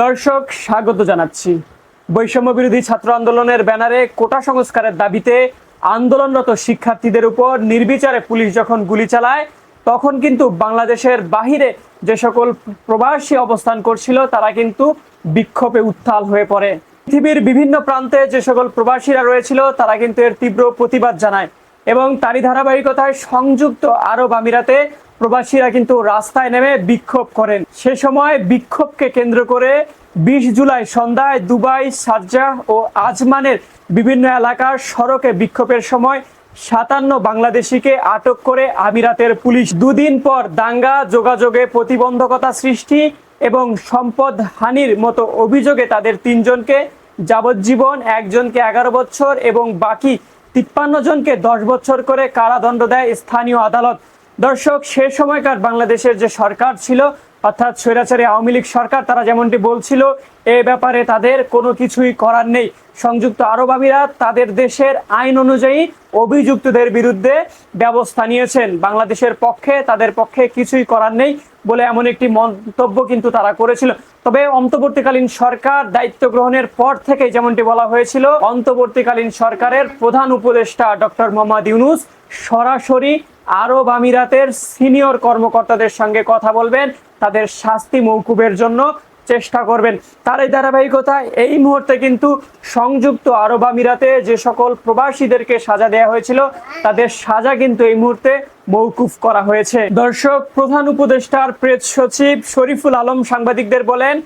দর্শক, স্বাগত জানাচ্ছি। বৈষম্য বিরোধী ছাত্র আন্দোলনের ব্যানারে কোটা সংস্কারের দাবিতে আন্দোলনরত শিক্ষার্থীদের উপর নির্বিচারে পুলিশ যখন গুলি চালায়, তখন কিন্তু বাংলাদেশের বাহিরে যে সকল প্রবাসী অবস্থান করছিল, তারা কিন্তু বিক্ষোভে উত্তাল হয়ে পড়ে। পৃথিবীর বিভিন্ন প্রান্তে যে সকল প্রবাসীরা রয়েছিল, তারা কিন্তু এর তীব্র প্রতিবাদ জানায় এবং তারই ধারাবাহিকতায় সংযুক্ত আরব আমিরাতে প্রবাসীরা কিন্তু রাস্তায় নেমে বিক্ষোভ করেন। সে সময় বিক্ষোভকে কেন্দ্র করে বিশ জুলাই সন্ধ্যায় দুবাই, শারজাহ ও আজমানের বিভিন্ন এলাকার সড়কে বিক্ষোভের সময় সাতান্ন বাংলাদেশিকে আটক করে আমিরাতের পুলিশ। দুদিন পর দাঙ্গা, যোগাযোগে প্রতিবন্ধকতা সৃষ্টি এবং সম্পদ হানির মতো অভিযোগে তাদের তিনজনকে যাবজ্জীবন, একজনকে এগারো বছর এবং বাকি তিপ্পান্ন জনকে দশ বছর করে কারাদণ্ড দেয় স্থানীয় আদালত। দর্শক, সে সময়কার বাংলাদেশের যে সরকার ছিল, অর্থাৎ স্বৈরাচারী আওয়ামী লীগ সরকার, তারা যেমনটি বলছিল, এ ব্যাপারে তাদের কোনো কিছুই করার নেই। সংযুক্ত আরব আমিরাত তাদের দেশের আইন অনুযায়ী অভিযুক্তদের বিরুদ্ধে ব্যবস্থা নিয়েছেন। বাংলাদেশের পক্ষে, তাদের পক্ষে কিছুই করার নেই বলে এমন একটি মন্তব্য কিন্তু তারা করেছিল। তবে অন্তর্বর্তীকালীন সরকার দায়িত্ব গ্রহণের পর থেকে যেমনটি বলা হয়েছিল, অন্তর্বর্তীকালীন সরকারের প্রধান উপদেষ্টা ডক্টর মোহাম্মদ ইউনুস সরাসরি আরব আমিরাতের সিনিয়র কর্মকর্তাদের সঙ্গে কথা বলবেন, তাদের শাস্তি মৌকুবের জন্য চেষ্টা করবেন। তার এই ধারাবাহিকতায় এই মুহূর্তে কিন্তু সংযুক্ত আরব আমিরাতে যে সকল প্রবাসীদেরকে সাজা দেওয়া হয়েছিল, তাদের সাজা কিন্তু এই মুহূর্তে মৌকুফ করা হয়েছে। দর্শক, প্রধান উপদেষ্টার প্রেস সচিব শরীফুল আলম সাংবাদিকদের বলেন,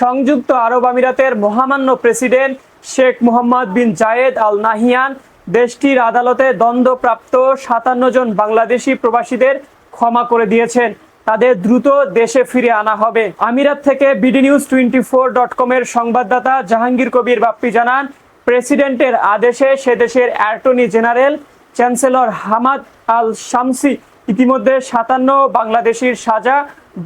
সংযুক্ত আরব আমিরাতের মহামান্য president Sheikh Mohammed bin Zayed Al Nahyan দেশটির আদালতে দণ্ডপ্রাপ্ত সাতান্ন জন বাংলাদেশি প্রবাসীদের ক্ষমা করে দিয়েছেন। তাদের দ্রুত দেশে ফিরে আনা হবে। আমিরাত থেকে BD news twenty four dot কমের সংবাদদাতা জাহাঙ্গীর কবির বাপ্পি জানান, প্রেসিডেন্টের আদেশে সে দেশের attorney general chancellor Hamad Al Shamsi ইতিমধ্যে সাতান্ন বাংলাদেশির সাজা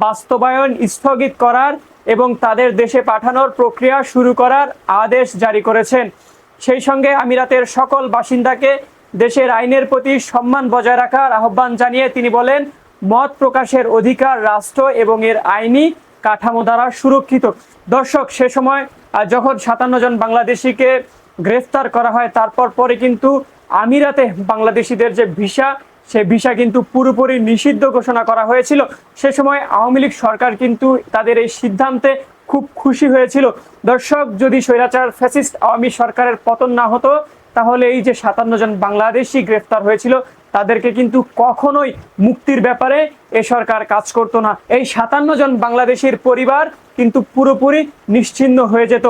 বাস্তবায়ন স্থগিত করার এবং তাদের দেশে পাঠানোর প্রক্রিয়া শুরু করার আদেশ জারি করেছেন। সেই সঙ্গে আমিরাতের সকল বাসিন্দাকে দেশের আইনের প্রতি সম্মান বজায় রাখার আহ্বান জানিয়ে তিনি বলেন, মত প্রকাশের অধিকার রাষ্ট্র এবং এর আইনি কাঠামো দ্বারা সুরক্ষিত। দর্শক, সে সময় যখন সাতান্ন জন বাংলাদেশিকে গ্রেফতার করা হয়, তারপর পরে কিন্তু আমিরাতে বাংলাদেশিদের যে ভিসা, সে ভিসা কিন্তু পুরোপুরি নিষিদ্ধ ঘোষণা করা হয়েছিল। সে সময় আওয়ামী লীগ সরকার কিন্তু তাদের এই সিদ্ধান্তে খুব খুশি হয়েছিল। দর্শক, যদি স্বৈরাচার ফ্যাসিস্ট আওয়ামী সরকারের পতন না হতো, তাহলে এই যে সাতান্ন জন বাংলাদেশি গ্রেফতার হয়েছিল, তাদেরকে কিন্তু কখনোই মুক্তির ব্যাপারে এ সরকার কাজ করতো না। এই সাতান্ন জন বাংলাদেশির পরিবার কিন্তু পুরোপুরি নিশ্চিন্ন হয়ে যেত।